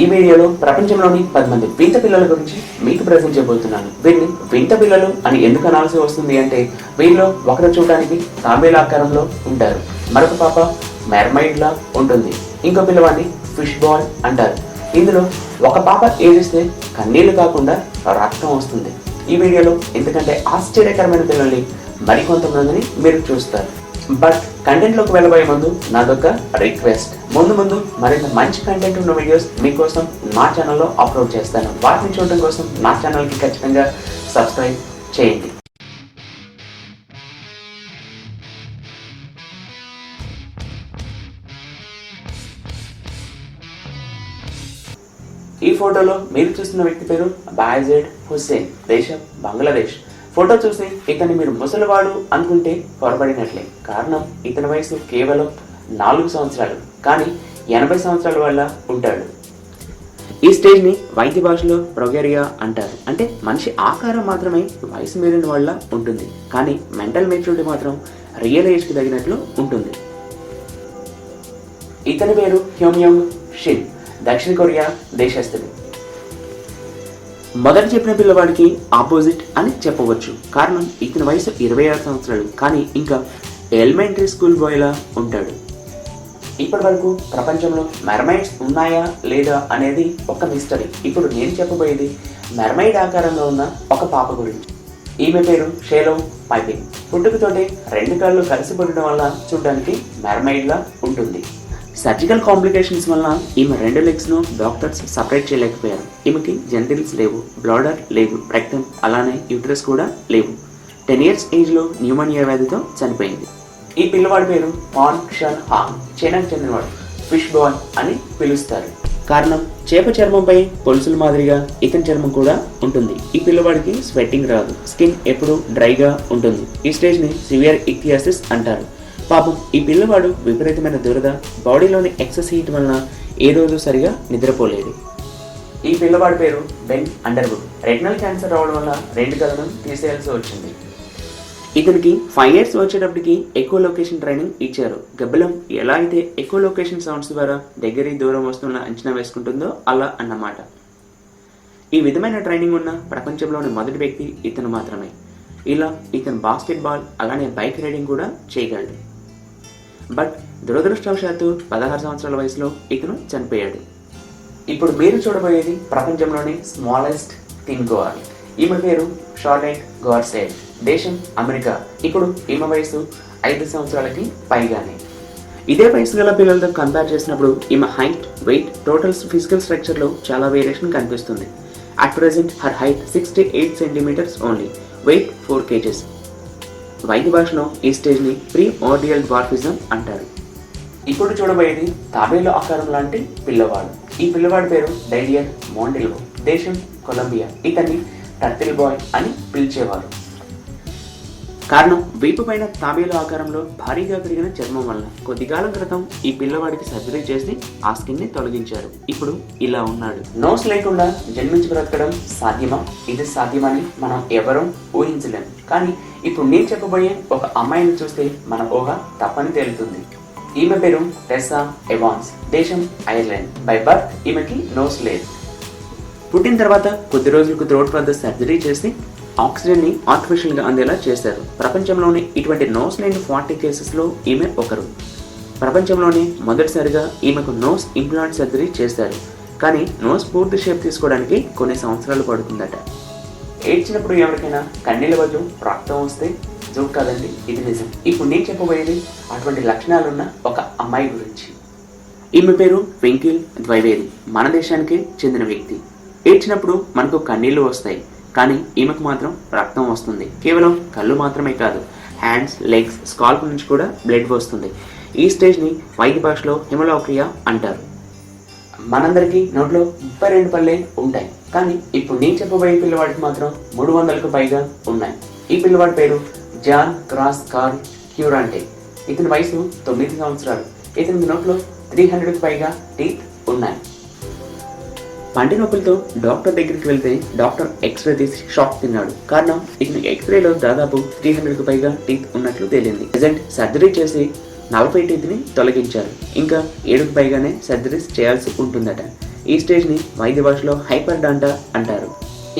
ఈ వీడియోలో ప్రపంచంలోని పది మంది వింత పిల్లల గురించి మీకు ప్రజెంట్ చేయబోతున్నాను వీరిని వింత పిల్లలు అని ఎందుకు అనాల్సి వస్తుంది అంటే వీరిలో ఒకరు చూడడానికి తాంబేల ఆకారంలో ఉంటారు. మరొక పాప మెర్మైడ్ లా ఉంటుంది. ఇంకో పిల్లవాడిని ఫిష్ బాల్ అంటారు. ఇందులో ఒక పాప ఏడిస్తే కన్నీళ్ళు కాకుండా రక్తం వస్తుంది. ఈ వీడియోలో ఎందుకంటే ఆశ్చర్యకరమైన పిల్లల్ని మరికొంతమందిని మీరు చూస్తారు. బట్ కంటెంట్లోకి వెళ్ళబోయే ముందు నాదొక రిక్వెస్ట్ ముందు ముందు మరింత మంచి కంటెంట్ ఉన్న వీడియోస్ మీకోసం నా ఛానల్లో అప్లోడ్ చేస్తాను. వాటిని చూడడం కోసం నా ఛానల్కి ఖచ్చితంగా సబ్స్క్రైబ్ చేయండి. ఈ ఫోటోలో మీరు చూస్తున్న వ్యక్తి పేరు బాయజెడ్ హుస్సేన్ దేశం బంగ్లాదేశ్. ఫోటో చూసి ఇతన్ని మీరు ముసలివాడు అనుకుంటే పొరబడినట్లే. కారణం ఇతని వయసు కేవలం నాలుగు సంవత్సరాలు. కానీ ఎనభై సంవత్సరాల వల్ల ఉంటాడు. ఈ స్టేజ్ని వైద్య భాషలో ప్రొగేరియా అంటారు. అంటే మనిషి ఆకారం మాత్రమే వయసు మీరిన వల్ల ఉంటుంది. కానీ మెంటల్ మెచ్యూరిటీ మాత్రం రియల్ ఏజ్కి తగినట్లు ఉంటుంది. ఇతని పేరు హ్యోమ్యోంగ్ షిన్. దక్షిణ కొరియా దేశస్థుడు. మొదట చెప్పిన పిల్లవాడికి ఆపోజిట్ అని చెప్పవచ్చు. కారణం ఇతని వయసు ఇరవై ఆరు సంవత్సరాలు. కానీ ఇంకా ఎలిమెంటరీ స్కూల్ బాయ్లా ఉంటాడు. ఇప్పటి వరకు ప్రపంచంలో మెర్మైడ్స్ ఉన్నాయా లేదా అనేది ఒక మిస్టరీ ఇప్పుడు నేను చెప్పబోయేది మెర్మైడ్ ఆకారంలో ఉన్న ఒక పాప గురించి. ఈమె పేరు షేలో పైపింగ్ పుట్టుకతోటే రెండు కాళ్ళు కలిసి పుట్టడం వల్ల చూడడానికి మెర్మైడ్లా ఉంటుంది. సర్జికల్ కాంప్లికేషన్స్ వల్ల ఈమె రెండు లెగ్స్ను డాక్టర్స్ సపరేట్ చేయలేకపోయారు. ఈమెకి జెంటిల్స్ లేవు బ్లాడర్ లేవు రక్తం అలానే యూట్రస్ కూడా లేవు. టెన్ ఇయర్స్ ఏజ్లో న్యూమోనియా వ్యాధితో చనిపోయింది. ఈ పిల్లవాడి పేరు పాన్ షన్ హాంగ్ చైనాకు చెందినవాడు. ఫిష్ బాయ్ అని పిలుస్తారు. కారణం చేప చర్మంపై పొలుసుల మాదిరిగా ఇతని చర్మం కూడా ఉంటుంది. ఈ పిల్లవాడికి స్వెట్టింగ్ రాదు. స్కిన్ ఎప్పుడు డ్రైగా ఉంటుంది. ఈ స్టేజ్ని సివియర్ ఇక్థియాసిస్ అంటారు. పాపం ఈ పిల్లవాడు విపరీతమైన దురద బాడీలోని ఎక్సెస్ హీట్ వలన ఏ రోజు సరిగా నిద్రపోలేదు. ఈ పిల్లవాడి పేరు బెన్ అండర్వుడ్. రెటినల్ క్యాన్సర్ రావడం వల్ల రెండు కళ్ళను తీసేయాల్సి వచ్చింది. ఇతనికి ఫైవ్ ఇయర్స్ వచ్చేటప్పటికి ఎక్కువ లొకేషన్ ట్రైనింగ్ ఇచ్చారు. గబ్బలం ఎలా అయితే ఎక్కువ లొకేషన్ సౌండ్స్ ద్వారా దగ్గరి దూరం వస్తున్న అంచనా వేసుకుంటుందో అలా అన్నమాట. ఈ విధమైన ట్రైనింగ్ ఉన్న ప్రపంచంలోని మొదటి వ్యక్తి ఇతను మాత్రమే. ఇలా ఇతను బాస్కెట్బాల్ అలానే బైక్ రైడింగ్ కూడా చేయగలడు. బట్ దురదృష్టవశాత్తు పదహారు సంవత్సరాల వయసులో ఇతను చనిపోయాడు. ఇప్పుడు మీరు చూడబోయేది ప్రపంచంలోని స్మాలెస్ట్ థింగ్ గోర్ ఈమె పేరు షార్లెట్ గోర్సెట్ దేశం అమెరికా. ఇప్పుడు ఈమె వయసు ఐదు సంవత్సరాలకి పైగానే. ఇదే వయసు గల పిల్లలతో కంపేర్ చేసినప్పుడు ఈమె హైట్ వెయిట్ టోటల్ ఫిజికల్ స్ట్రక్చర్లో చాలా వేరియేషన్ కనిపిస్తుంది. At present her height sixty eight centimeters only weight four kgs వైద్య భాషలో ఈ స్టేజ్ని ప్రీ ఆర్డియల్ డ్వార్ఫిజం అంటారు. ఇప్పుడు చూడబోయేది తాబేలు ఆకారం లాంటి పిల్లవాడు. ఈ పిల్లవాడి పేరు డైలియర్ మోండిల్వో దేశం కొలంబియా. ఇతన్ని టర్టిల్ బాయ్ అని పిలిచేవారు. కారణం వీపు పైన తాబేలు ఆకారంలో భారీగా పెరిగిన చర్మం వల్ల. కొద్ది కాలం క్రితం ఈ పిల్లవాడికి సర్జరీ చేసి ఆ స్కిన్ని తొలగించారు. ఇప్పుడు ఇలా ఉన్నాడు. నోస్ లేకుండా జన్మించి బ్రతకడం సాధ్యమా? ఇది సాధ్యమని మనం ఎవరూ ఊహించలేం. కానీ ఇప్పుడు నేను చెప్పబోయే ఒక అమ్మాయిని చూస్తే మన ఊహ తప్పని తేలుతుంది. ఈమె పేరు టెస్సా ఎవాన్స్. దేశం ఐర్లాండ్. బై బర్త్ ఈమెకి నోస్ లేదు. పుట్టిన తర్వాత కొద్ది రోజులకు త్రోట్ వద్ద సర్జరీ చేసి ఆక్సిజన్ని ఆర్టిఫిషియల్గా అందేలా చేశారు. ప్రపంచంలోనే ఇటువంటి నోస్ లేని ఫార్టీ కేసెస్లో ఈమె ఒకరు. ప్రపంచంలోనే మొదటిసారిగా ఈమెకు నోస్ ఇంప్లాంట్ సర్జరీ చేశారు. కానీ నోస్ పూర్తి షేప్ తీసుకోవడానికి కొన్ని సంవత్సరాలు పడుతుందట. ఏడ్చినప్పుడు ఎవరికైనా కన్నీళ్ళ వద్దు రక్తం వస్తే జోక్ కాదండి ఇది నిజం. ఇప్పుడు నేను చెప్పబోయేది అటువంటి లక్షణాలున్న ఒక అమ్మాయి గురించి. ఈమె పేరు వెంకిల్ ద్వైవేది. మన దేశానికే చెందిన వ్యక్తి. ఏడ్చినప్పుడు మనకు కన్నీళ్ళు వస్తాయి. కానీ ఈమెకు మాత్రం రక్తం వస్తుంది. కేవలం కళ్ళు మాత్రమే కాదు హ్యాండ్స్ లెగ్స్ స్కాల్ప్ నుంచి కూడా బ్లడ్ వస్తుంది. ఈ స్టేజ్ని వైద్య భాషలో హిమలోక్రియా అంటారు. మనందరికీ నోట్లో ముప్పై రెండు పళ్ళే ఉంటాయి. కానీ ఇప్పుడు నేను చెప్పబోయే పిల్లవాడికి మాత్రం మూడు వందలకు పైగా ఉన్నాయి. ఈ పిల్లవాడి పేరు జాన్ క్రాస్ కార్ క్యూరాంటే. ఇతని వయసు తొమ్మిది సంవత్సరాలు. ఇతని నోట్లో త్రీ హండ్రెడ్కి పైగా టీత్ ఉన్నాయి. పంటి నొప్పులతో డాక్టర్ దగ్గరికి వెళ్తే డాక్టర్ ఎక్స్రే తీసి షాక్ తిన్నాడు. కారణం ఇతని ఎక్స్రేలో దాదాపు త్రీ హండ్రెడ్కి పైగా టీత్ ఉన్నట్లు తేలింది. ప్రజెంట్ సర్జరీ చేసి నలభై టీత్ని తొలగించారు. ఇంకా ఏడుకు పైగానే సర్జరీస్ చేయాల్సి ఉంటుందట. ఈ స్టేజ్ని వైద్య భాషలో హైపర్ డాంటా అంటారు.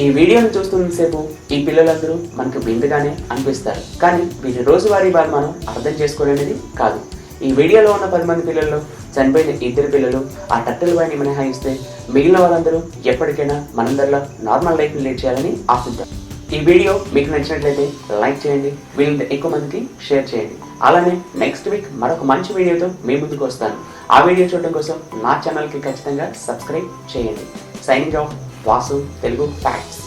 ఈ వీడియోను చూస్తున్నంతసేపు ఈ పిల్లలందరూ మనకు విందుగానే అనిపిస్తారు. కానీ వీరి రోజువారీ బాధ మనం అర్థం చేసుకోలేనిది కాదు. ఈ వీడియోలో ఉన్న పది మంది పిల్లల్లో చనిపోయిన ఇద్దరు పిల్లలు ఆ టట్టెల వాడిని మినహాయిస్తే మిగిలిన వాళ్ళందరూ ఎప్పటికైనా మనందరిలో నార్మల్ లైఫ్ని లీడ్ చేయాలని ఆశిద్దాం. ఈ వీడియో మీకు నచ్చినట్లయితే లైక్ చేయండి వీళ్ళంత ఎక్కువ మందికి షేర్ చేయండి. అలానే నెక్స్ట్ వీక్ మరొక మంచి వీడియోతో మీ ముందుకు వస్తాను. ఆ వీడియో చూడడం కోసం నా ఛానల్కి ఖచ్చితంగా సబ్స్క్రైబ్ చేయండి. Signing off Vasu Telugu facts